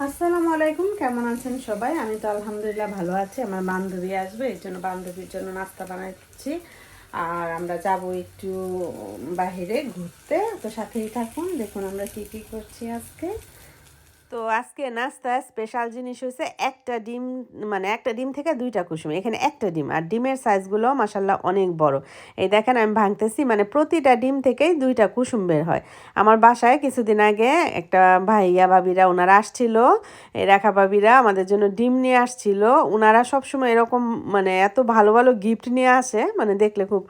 আসসালামু আলাইকুম, কেমন আছেন সবাই? আমি তো আলহামদুলিল্লাহ ভালো আছি। আমার বান্ধবী আসবে, এই জন্য বান্ধবীর জন্য নাস্তা বানাচ্ছি। আর আমরা যাব একটু বাহিরে ঘুরতে। তো সাথেই থাকুন, দেখুন আমরা কি কি করছি আজকে। তো আজকে নাস্তা স্পেশাল জিনিস হয়েছে একটা ডিম মানে একটা ডিম থেকে দুইটা কুসুম। এখানে একটা ডিম, আর ডিমের সাইজগুলো মাসাল্লাহ অনেক বড়। এই দেখেন আমি ভাঙতেছি মানে প্রতিটা ডিম থেকেই দুইটা কুসুম বের হয়। আমার বাসায় কিছুদিন আগে একটা ভাইয়া ভাবিরা ওনারা আসছিল, এই রাখা ভাবিরা আমাদের জন্য ডিম নিয়ে আসছিল। ওনারা সবসময় এরকম মানে এত ভালো ভালো গিফট নিয়ে আসে মানে দেখলে খুব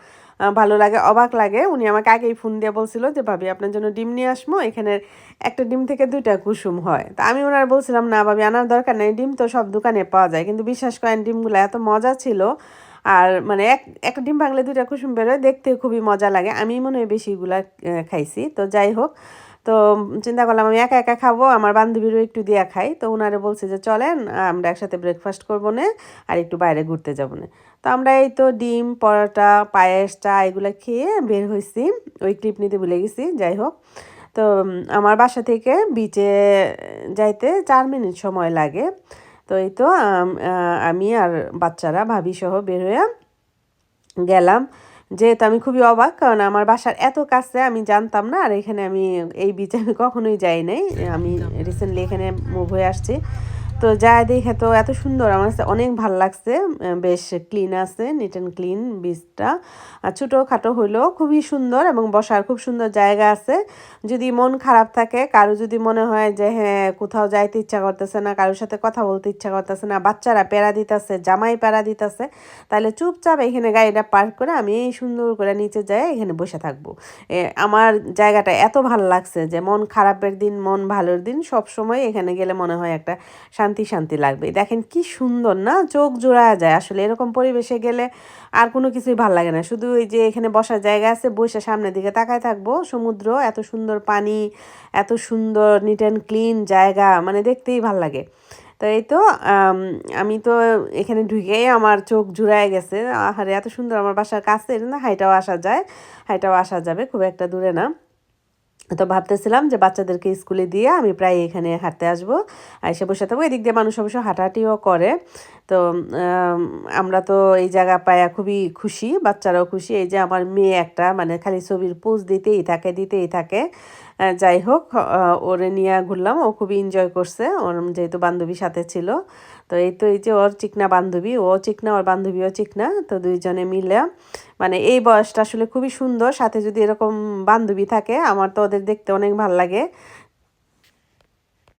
ভালো লাগে, অবাক লাগে। উনি আমাকে আগেই ফোন দিয়ে বলছিল যে, ভাবি, আপনার জন্য ডিম নিয়ে আসব। এখানে একটা ডিম থেকে দুইটা কুসুম হয়। তা আমি ওনার বলছিলাম, না ভাবি, আনার দরকার নেই। ডিম তো সব দোকানে পাওয়া যায়। কিন্তু বিশ্বাস করেন, ডিমগুলো এত মজা ছিল। আর মানে এক, একটা ডিম ভাঙলে দুইটা কুসুম বেরোয়, দেখতে খুবই মজা লাগে। আমি মনে হয় বেশিগুলা খাইছি। তো যাই হোক তো চিন্তা করলাম, আমি একা একা খাব, আমার বান্ধবীরও একটু দিয়া খাই। তো ওনারে বলছে যে, চলেন, আমরা একসাথে ব্রেকফাস্ট করব না, আর একটু বাইরে ঘুরতে যাব না। তো আমরা এই তো ডিম, পরোটা, পায়েস, চা এগুলো খেয়ে বের হয়েছি ওই ক্লিপ নিতে ভুলে গেছি, যাই হোক। তো আমার বাসা থেকে বিচে যাইতে চার মিনিট সময় লাগে। তো এই তো, আমি আর বাচ্চারা ভাবি সহ বের হয়ে গেলাম। যেহেতু আমি খুবই অবাক, কারণ আমার বাসার এত কাছে আমি জানতাম না, আর এখানে আমি এই বিচে আমি কখনোই যাই নাই। আমি রিসেন্টলি এখানে মুভ হয়ে আসছি। তো যা দেখে তো এত সুন্দর। আমার কাছে অনেক ভালো লাগছে। বেশ ক্লিন আছে নিট অ্যান্ড ক্লিন বিচটা আর ছোটো খাটো হইলেও খুবই সুন্দর এবং বসার খুব সুন্দর জায়গা আছে। যদি মন খারাপ থাকে, কারও যদি মনে হয় যে হ্যাঁ কোথাও যাইতে ইচ্ছা করতেছে না, কারোর সাথে কথা বলতে ইচ্ছা করতেছে না, বাচ্চারা প্যারা দিতেছে, জামাই প্যারা দিতেছে, তাহলে চুপচাপ এখানে গাড়িটা পার্ক করে আমি এই সুন্দর করে নিচে যাই, এখানে বসে থাকব। আমার জায়গাটা এত ভালো লাগছে যে, মন খারাপের দিন, মন ভালোর দিন সব সময় এখানে গেলে মনে হয় একটা শান্তি শান্তি শান্তি লাগবে দেখেন কি সুন্দর না? চোখ জোড়া যায়। আসলে এরকম পরিবেশে গেলে আর কোনো কিছুই ভালো লাগে না। শুধু ওই যে এখানে বসার জায়গা আছে বসে সামনের দিকে তাকায় থাকব। সমুদ্র, এত সুন্দর পানি, এত সুন্দর নিট অ্যান্ড ক্লিন জায়গা মানে দেখতেই ভালো লাগে। তো এই তো, আমি তো এখানে ঢুকেই আমার চোখ জুড়ায় গেছে। আহারে, এত সুন্দর আমার বাসার কাছে না? হাইটাও আসা যায়। হাইটাও আসা যাবে, খুব একটা দূরে না। তো ভাবতেছিলাম যে বাচ্চাদেরকে স্কুলে দিয়ে আমি প্রায় এখানে হাঁটতে আসব এসে বসে থাকব। এদিক দিয়ে মানুষ অবশ্য হাঁটাহাঁটিও করে। তো আমরা তো এই জায়গা পায়া খুবই খুশি, বাচ্চারাও খুশি। এই যে আমার মেয়ে একটা মানে খালি ছবির পোজ দিতেই থাকে দিতেই থাকে। যাই হোক ওরে নিয়ে ঘুরলাম। ও খুবই এনজয় করছে। ওর যেহেতু বান্ধবীর সাথে ছিল। তো এই তো এই যে ওর চিকনা বান্ধবী, ও চিকনা, ওর বান্ধবী ও চিকনা, তো দুইজনে মিলে মানে এই বয়সটা আসলে খুবই সুন্দর। সাথে যদি এরকম বান্ধবী থাকে, আমার তো ওদের দেখতে অনেক ভালো লাগে।